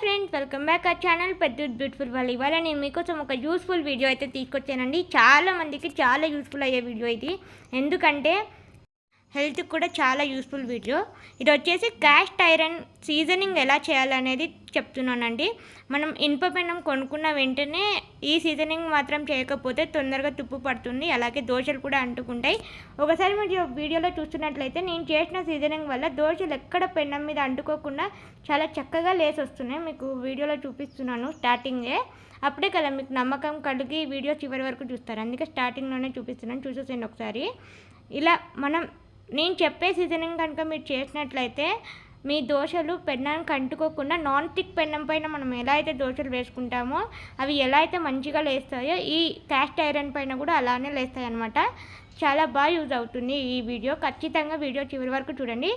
Friends welcome back ఆ channel పెద్ద beautiful వాళ్ళు ఇవాళ నేను మీకోసం ఒక యూస్ఫుల్ వీడియో అయితే తీసుకొచ్చానండి. చాలా మందికి చాలా యూస్ఫుల్ అయ్యే వీడియో ఇది. ఎందుకంటే హెల్త్కి కూడా చాలా యూస్ఫుల్ వీడియో. ఇది వచ్చేసి క్యాస్ట్ ఐరన్ సీజనింగ్ ఎలా చేయాలనేది చెప్తున్నానండి. మనం ఇనుప పెన్నం కొనుక్కున్న వెంటనే ఈ సీజనింగ్ మాత్రం చేయకపోతే తొందరగా తుప్పు పడుతుంది అలాగే దోశలు కూడా అంటుకుంటాయి. ఒకసారి మీరు వీడియోలో చూస్తున్నట్లయితే నేను చేసిన సీజనింగ్ వల్ల దోశలు ఎక్కడ పెండం మీద అంటుకోకుండా చాలా చక్కగా లేసి వస్తున్నాయి మీకు వీడియోలో చూపిస్తున్నాను స్టార్టింగే. అప్పుడే కదా మీకు నమ్మకం కలిగి వీడియో చివరి వరకు చూస్తారు. అందుకే స్టార్టింగ్లోనే చూపిస్తున్నాను. చూసేసేయండి ఒకసారి. ఇలా మనం నేను చెప్పే సీజనింగ్ కనుక మీరు చేసినట్లయితే మీ దోశలు పెన్నానికి అంటుకోకుండా నాన్ స్టిక్ పెన్నం పైన మనం ఎలా అయితే దోశలు వేసుకుంటామో అవి ఎలా అయితే మంచిగా లేస్తాయో ఈ క్యాస్ట్ ఐరన్ పైన కూడా అలానే లేస్తాయి అనమాట చాలా బాగా యూజ్ అవుతుంది ఈ వీడియో. ఖచ్చితంగా వీడియో చివరి వరకు చూడండి.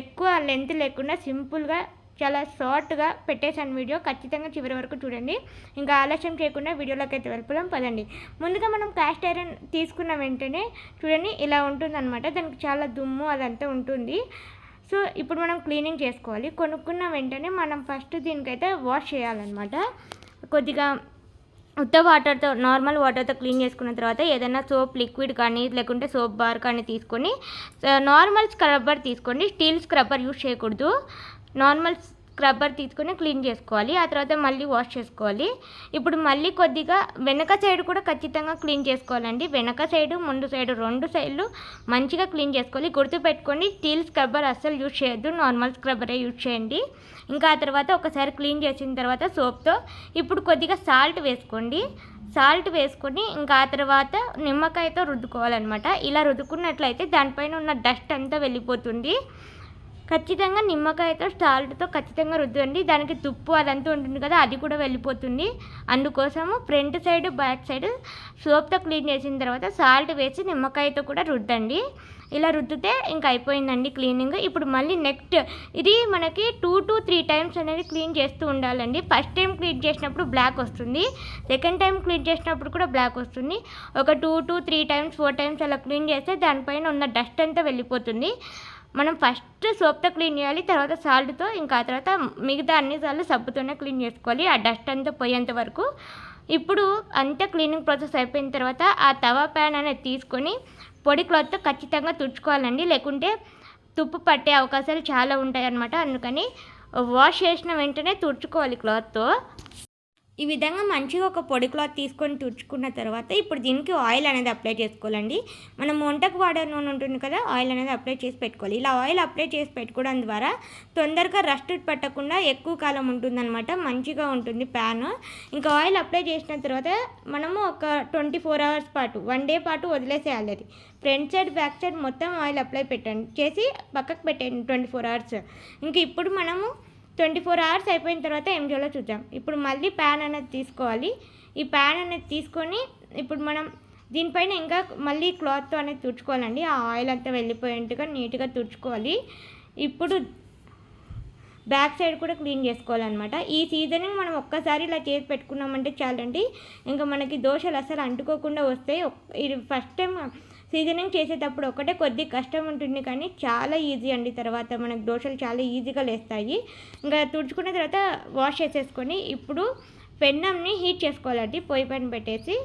ఎక్కువ లెంత్ లేకుండా సింపుల్గా చాలా షార్ట్గా పెట్టేశాను వీడియో. ఖచ్చితంగా చివరి వరకు చూడండి. ఇంకా ఆలస్యం చేయకుండా వీడియోలోకి అయితే వెళ్ళిపోదాం. పదండి. ముందుగా మనం క్యాస్ట్ ఐరన్ తీసుకున్న వెంటనే చూడండి ఇలా ఉంటుందన్నమాట. దానికి చాలా దుమ్ము అదంతా ఉంటుంది. సో ఇప్పుడు మనం క్లీనింగ్ చేసుకోవాలి. కొనుక్కున్న వెంటనే మనం ఫస్ట్ దీనికైతే వాష్ చేయాలన్నమాట. కొద్దిగా ఉత్త వాటర్తో నార్మల్ వాటర్తో క్లీన్ చేసుకున్న తర్వాత ఏదైనా సోప్ లిక్విడ్ కానీ లేకుంటే సోప్ బార్ కానీ తీసుకొని నార్మల్ స్క్రబ్బర్ తీసుకోండి. స్టీల్ స్క్రబ్బర్ యూజ్ చేయకూడదు. నార్మల్ స్క్రబ్బర్ తీసుకొని క్లీన్ చేసుకోవాలి. ఆ తర్వాత మళ్ళీ వాష్ చేసుకోవాలి. ఇప్పుడు మళ్ళీ కొద్దిగా వెనక సైడ్ కూడా ఖచ్చితంగా క్లీన్ చేసుకోవాలండి. వెనక సైడు ముందు సైడు రెండు సైడ్లు మంచిగా క్లీన్ చేసుకోవాలి. గుర్తుపెట్టుకోండి స్టీల్ స్క్రబ్బర్ అస్సలు యూజ్ చేయొద్దు. నార్మల్ స్క్రబ్బరే యూజ్ చేయండి. ఇంకా ఆ తర్వాత ఒకసారి క్లీన్ చేసిన తర్వాత సోప్తో ఇప్పుడు కొద్దిగా సాల్ట్ వేసుకోండి. సాల్ట్ వేసుకొని ఇంకా ఆ తర్వాత నిమ్మకాయతో రుద్దుకోవాలన్నమాట. ఇలా రుద్దుకున్నట్లయితే దానిపైన ఉన్న డస్ట్ అంతా వెళ్ళిపోతుంది. ఖచ్చితంగా నిమ్మకాయతో సాల్ట్తో ఖచ్చితంగా రుద్దండి. దానికి తుప్పు అదంతా ఉంటుంది కదా అది కూడా వెళ్ళిపోతుంది. అందుకోసము ఫ్రంట్ సైడ్ బ్యాక్ సైడ్ సోప్తో క్లీన్ చేసిన తర్వాత సాల్ట్ వేసి నిమ్మకాయతో కూడా రుద్దండి. ఇలా రుద్దితే ఇంకా అయిపోయిందండి క్లీనింగ్. ఇప్పుడు మళ్ళీ నెక్స్ట్ ఇది మనకి టూ టు త్రీ టైమ్స్ అనేది క్లీన్ చేస్తూ ఉండాలండి. ఫస్ట్ టైం క్లీన్ చేసినప్పుడు బ్లాక్ వస్తుంది. సెకండ్ టైం క్లీన్ చేసినప్పుడు కూడా బ్లాక్ వస్తుంది. ఒక two to three times four times అలా క్లీన్ చేస్తే దానిపైన ఉన్న డస్ట్ అంతా వెళ్ళిపోతుంది. మనం ఫస్ట్ సోప్తో క్లీన్ చేయాలి తర్వాత సాల్ట్తో ఇంకా ఆ తర్వాత మిగతా అన్ని సార్లు సబ్బుతోనే క్లీన్ చేసుకోవాలి ఆ డస్ట్ అంతా పోయేంత వరకు. ఇప్పుడు అంతా క్లీనింగ్ ప్రాసెస్ అయిపోయిన తర్వాత ఆ తవా ప్యాన్ అనేది తీసుకొని పొడి క్లాత్తో ఖచ్చితంగా తుడుచుకోవాలండి. లేకుంటే తుప్పు పట్టే అవకాశాలు చాలా ఉంటాయి అందుకని వాష్ చేసిన వెంటనే తుడుచుకోవాలి క్లాత్తో ఈ విధంగా మంచిగా ఒక పొడి క్లాత్ తీసుకొని తుడుచుకున్న తర్వాత ఇప్పుడు దీనికి ఆయిల్ అనేది అప్లై చేసుకోవాలండి. మనం వంటకు వాడే నూనె ఉంటుంది కదా ఆయిల్ అనేది అప్లై చేసి పెట్టుకోవాలి. ఇలా ఆయిల్ అప్లై చేసి పెట్టుకోవడం ద్వారా తొందరగా రస్ట్ పట్టకుండా ఎక్కువ కాలం ఉంటుందన్నమాట మంచిగా ఉంటుంది ప్యాన్. ఇంకా ఆయిల్ అప్లై చేసిన తర్వాత మనము ఒక ట్వంటీ ఫోర్ అవర్స్ పాటు వన్ డే పాటు వదిలేసేయాలి అది. ఫ్రంట్ సైడ్ బ్యాక్ సైడ్ మొత్తం ఆయిల్ అప్లై పెట్టండి చేసి పక్కకు పెట్టండి ట్వంటీ ఫోర్ అవర్స్. ఇంక ఇప్పుడు మనము ట్వంటీ ఫోర్ అవర్స్ అయిపోయిన తర్వాత ఏం చేయాలో చూద్దాం. ఇప్పుడు మళ్ళీ ప్యాన్ అనేది తీసుకోవాలి. ఈ ప్యాన్ అనేది తీసుకొని ఇప్పుడు మనం దీనిపైన ఇంకా మళ్ళీ క్లాత్తో అనేది తుడుచుకోవాలండి. ఆ ఆయిల్ అంతా వెళ్ళిపోయేట్టుగా నీట్గా తుడుచుకోవాలి. ఇప్పుడు బ్యాక్ సైడ్ కూడా క్లీన్ చేసుకోవాలన్నమాట. ఈ సీజనింగ్ మనం ఒక్కసారి ఇలా చేసి పెట్టుకున్నామంటే చాలండి. ఇంకా మనకి దోశలు అసలు అంటుకోకుండా వస్తాయి. ఇది ఫస్ట్ టైం సీజనింగ్ చేసేటప్పుడు ఒకటే కొద్ది కష్టం ఉంటుంది కానీ చాలా ఈజీ అండి. తర్వాత మనకు దోశలు చాలా ఈజీగా లేస్తాయి. ఇంకా తుడుచుకున్న తర్వాత వాష్ చేసేసుకొని ఇప్పుడు పెన్నంని హీట్ చేసుకోవాలండి. పొయ్యి పైన పెట్టేసి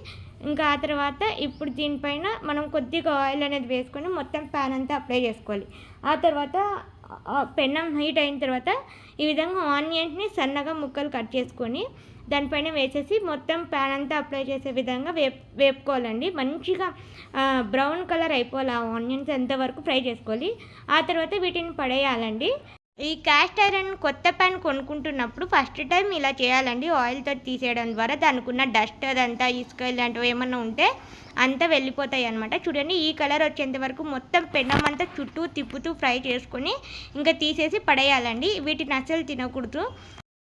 ఇంకా ఆ తర్వాత ఇప్పుడు దీనిపైన మనం కొద్దిగా ఆయిల్ అనేది వేసుకొని మొత్తం ప్యాన్ అంతా అప్లై చేసుకోవాలి. ఆ తర్వాత పెన్నం హీట్ అయిన తర్వాత ఈ విధంగా ఆనియన్స్ని సన్నగా ముక్కలు కట్ చేసుకొని దానిపైన వేసేసి మొత్తం ప్యాన్ అంతా అప్లై చేసే విధంగా వేప్ వేపుకోవాలండి. మంచిగా బ్రౌన్ కలర్ అయిపోవాలి ఆ ఆనియన్స్ ఎంతవరకు ఫ్రై చేసుకోవాలి. ఆ తర్వాత వీటిని పడేయాలండి. ఈ క్యాస్ట్ ఐరన్ కొత్త ప్యాన్ కొనుక్కుంటున్నప్పుడు ఫస్ట్ టైం ఇలా చేయాలండి. ఆయిల్తో తీసేయడం ద్వారా దానికున్న డస్ట్ అదంతా ఇసుక ఇలాంటివి ఏమన్నా ఉంటే అంతా వెళ్ళిపోతాయి అనమాట చూడండి ఈ కలర్ వచ్చేంత వరకు మొత్తం పెనం అంతా చుట్టూ తిప్పుతూ ఫ్రై చేసుకొని ఇంకా తీసేసి పడేయాలండి. వీటిని అసలు తినకూడదు.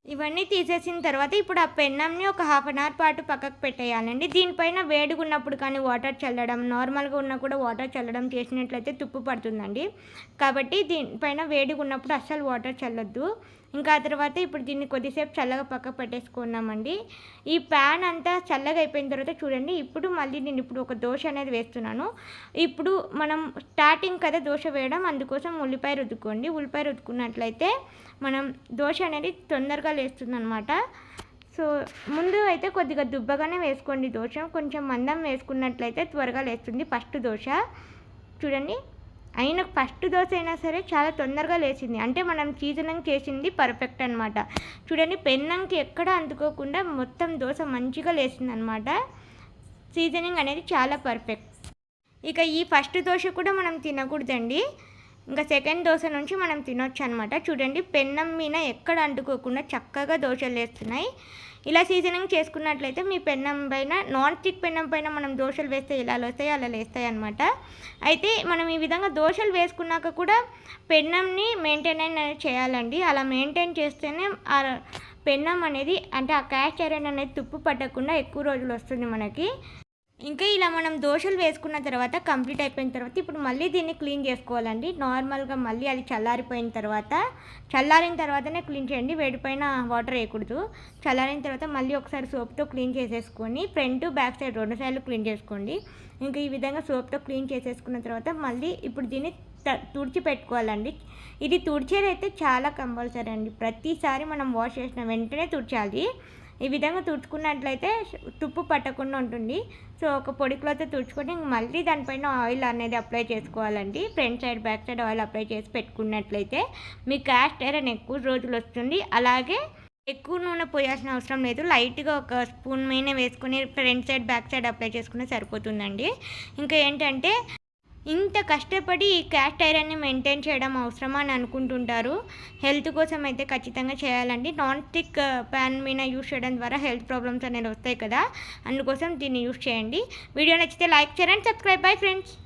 ఇవన్నీ తీసేసిన తర్వాత ఇప్పుడు ఆ పెన్నంని ఒక హాఫ్ అన్ అవర్ పాటు పక్కకు పెట్టేయాలండి. దీనిపైన వేడిగా ఉన్నప్పుడు కానీ వాటర్ చల్లడం నార్మల్గా ఉన్నా కూడా వాటర్ చల్లడం చేసినట్లయితే తుప్పు పడుతుందండి. కాబట్టి దీనిపైన వేడిగా ఉన్నప్పుడు అస్సలు వాటర్ చల్లొద్దు. ఇంకా ఆ తర్వాత ఇప్పుడు దీన్ని కొద్దిసేపు చల్లగా పక్క పెట్టేసుకున్నామండి. ఈ ప్యాన్ అంతా చల్లగా అయిపోయిన తర్వాత చూడండి ఇప్పుడు మళ్ళీ నేను ఇప్పుడు ఒక దోశ అనేది వేస్తున్నాను. ఇప్పుడు మనం స్టార్టింగ్ కదా దోశ వేయడం అందుకోసం ఉల్లిపాయ రుద్దుకోండి. ఉల్లిపాయ రుద్దుకున్నట్లయితే మనం దోశ అనేది తొందరగా లేస్తుంది అనమాట సో ముందు అయితే కొద్దిగా దుబ్బగానే వేసుకోండి దోశ. కొంచెం మందం వేసుకున్నట్లయితే త్వరగా లేస్తుంది ఫస్ట్ దోశ. చూడండి అయిన ఫస్ట్ దోశ అయినా సరే చాలా తొందరగా లేచింది. అంటే మనం సీజనింగ్ చేసింది పర్ఫెక్ట్ అనమాట చూడండి పెన్నంకి ఎక్కడ అందుకోకుండా మొత్తం దోశ మంచిగా లేచింది అనమాట సీజనింగ్ అనేది చాలా పర్ఫెక్ట్. ఇక ఈ ఫస్ట్ దోశ కూడా మనం తినకూడదండి. ఇంకా సెకండ్ దోశ నుంచి మనం తినొచ్చు అనమాట చూడండి పెన్నం మీద ఎక్కడ అంటుకోకుండా చక్కగా దోశలు వేస్తున్నాయి. ఇలా సీజనింగ్ చేసుకున్నట్లయితే మీ పెన్నం పైన నాన్ స్టిక్ పెన్నం పైన మనం దోశలు వేస్తే ఇలా వస్తాయి అలా లేస్తాయి అనమాట అయితే మనం ఈ విధంగా దోశలు వేసుకున్నాక కూడా పెన్నంని మెయింటైన్ అనేది చేయాలండి. అలా మెయింటైన్ చేస్తేనే ఆ పెన్నం అనేది అంటే ఆ క్యాష్ ఐరన్ అనేది తుప్పు పట్టకుండా ఎక్కువ రోజులు వస్తుంది మనకి. ఇంకా ఇలా మనం దోశలు వేసుకున్న తర్వాత కంప్లీట్ అయిపోయిన తర్వాత ఇప్పుడు మళ్ళీ దీన్ని క్లీన్ చేసుకోవాలండి. నార్మల్గా మళ్ళీ అది చల్లారిపోయిన తర్వాత చల్లారిన తర్వాతనే క్లీన్ చేయండి. వేడిపోయిన వాటర్ వేయకూడదు. చల్లారిన తర్వాత మళ్ళీ ఒకసారి సోప్తో క్లీన్ చేసేసుకొని ఫ్రంట్ బ్యాక్ సైడ్ రెండు సైడ్లు క్లీన్ చేసుకోండి. ఇంకా ఈ విధంగా సోప్తో క్లీన్ చేసేసుకున్న తర్వాత మళ్ళీ ఇప్పుడు దీన్ని తుడిచి పెట్టుకోవాలండి. ఇది తుడిచేది అయితే చాలా కంపల్సరీ అండి. ప్రతిసారి మనం వాష్ చేసిన వెంటనే తుడిచాలి. ఈ విధంగా తుడుచుకున్నట్లయితే తుప్పు పట్టకుండా ఉంటుంది. సో ఒక పొడి క్లాత్ తుడుచుకొని మళ్ళీ దానిపైన ఆయిల్ అనేది అప్లై చేసుకోవాలండి. Front side back side oil apply చేసి పెట్టుకున్నట్లయితే మీ క్యాస్ట్ ఐరన్ ఎక్కువ రోజులు వస్తుంది. అలాగే ఎక్కువ నూనె పోయాల్సిన అవసరం లేదు. లైట్గా ఒక స్పూన్ మీద వేసుకుని front side back side apply చేసుకుని సరిపోతుందండి. ఇంకా ఏంటంటే ఇంత కష్టపడి ఈ క్యాస్ట్ ఐరన్ని మెయింటైన్ చేయడం అవసరమా అని అనుకుంటుంటారు. హెల్త్ కోసం అయితే ఖచ్చితంగా చేయాలండి. నాన్ స్టిక్ ప్యాన్ మీద యూస్ చేయడం ద్వారా హెల్త్ ప్రాబ్లమ్స్ అనేది వస్తాయి కదా. అందుకోసం దీన్ని యూస్ చేయండి. వీడియో నచ్చితే లైక్ చేయండి సబ్స్క్రైబ్ బై ఫ్రెండ్స్.